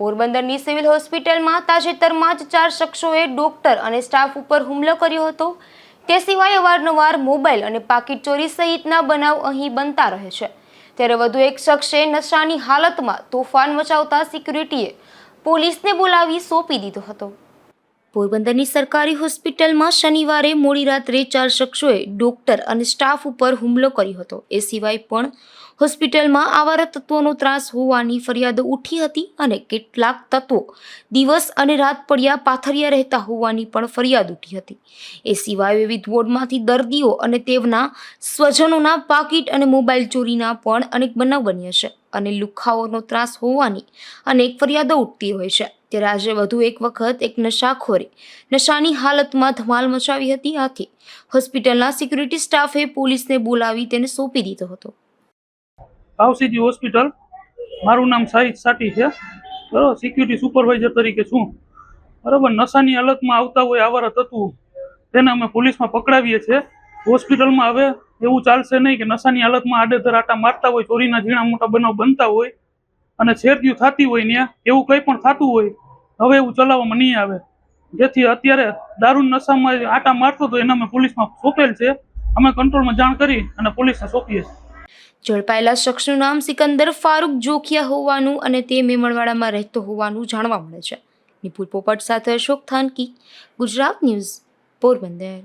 પોરબંદરની સિવિલ હોસ્પિટલમાં તાજેતરમાં જ ચાર શખ્સોએ ડોક્ટર અને સ્ટાફ ઉપર હુમલો કર્યો હતો. તે સિવાય અવારનવાર મોબાઈલ અને પાકીટ ચોરી સહિતના બનાવ અહીં બનતા રહે છે. ત્યારે વધુ એક શખ્સે નશાની હાલતમાં તોફાન મચાવતા સિક્યુરિટીએ પોલીસને બોલાવી સોંપી દીધો હતો. પોરબંદરની સરકારી હોસ્પિટલમાં શનિવારે મોડી રાત્રે ચાર શખ્સોએ ડોક્ટર અને સ્ટાફ ઉપર હુમલો કર્યો હતો. એ સિવાય પણ હોસ્પિટલમાં આવારા તત્વોનો ત્રાસ હોવાની ફરિયાદો ઉઠી હતી અને કેટલાક તત્વો દિવસ અને રાત પડ્યા પાથરિયા રહેતા હોવાની પણ ફરિયાદ ઉઠી હતી. એ સિવાય વિવિધ વોર્ડમાંથી દર્દીઓ અને તેમના સ્વજનોના પાકીટ અને મોબાઈલ ચોરીના પણ અનેક બનાવ બન્યા છે અને લુખાઓનો ત્રાસ હોવાની અનેક ફરિયાદો ઉઠતી હોય છે. ત્યારે આજે વધુ એક વખત એક નશાખોરે નશાની હાલતમાં ધમાલ મચાવી હતી આથી હોસ્પિટલના સિક્યુરિટી સ્ટાફે પોલીસને બોલાવી તેને સોંપી દીધો હતો. કાવસીજી હોસ્પિટલ, મારું નામ સાહિદ સાટી છે. બરાબર, સિક્યુરિટી સુપરવાઇઝર તરીકે છું. બરાબર, નશાની હાલતમાં આવતા હોય આવારા તત્વો, તેને અમે પોલીસમાં પકડાવીએ છીએ. હોસ્પિટલમાં હવે એવું ચાલશે નહીં કે નશાની હાલતમાં આડેધર આટા મારતા હોય, ચોરીના ઝીણા મોટા બનાવ બનતા હોય અને છેડતીઓ થતી હોય ત્યાં એવું કંઈ પણ થતું હોય, હવે એવું ચલાવવામાં નહીં આવે. જેથી અત્યારે દારૂ નશામાં આટા મારતો તો એને અમે પોલીસમાં સોંપેલ છે. અમે કંટ્રોલમાં જાણ કરી અને પોલીસને સોંપીએ. છીએ ઝડપાયેલા શખ્સનું નામ સિકંદર ફારૂક જોખિયા હોવાનું અને તે મેમણવાડામાં રહેતો હોવાનું જાણવા મળે છે. નિપુલ પોપટ સાથે અશોક થાનકી, ગુજરાત ન્યૂઝ પોરબંદર.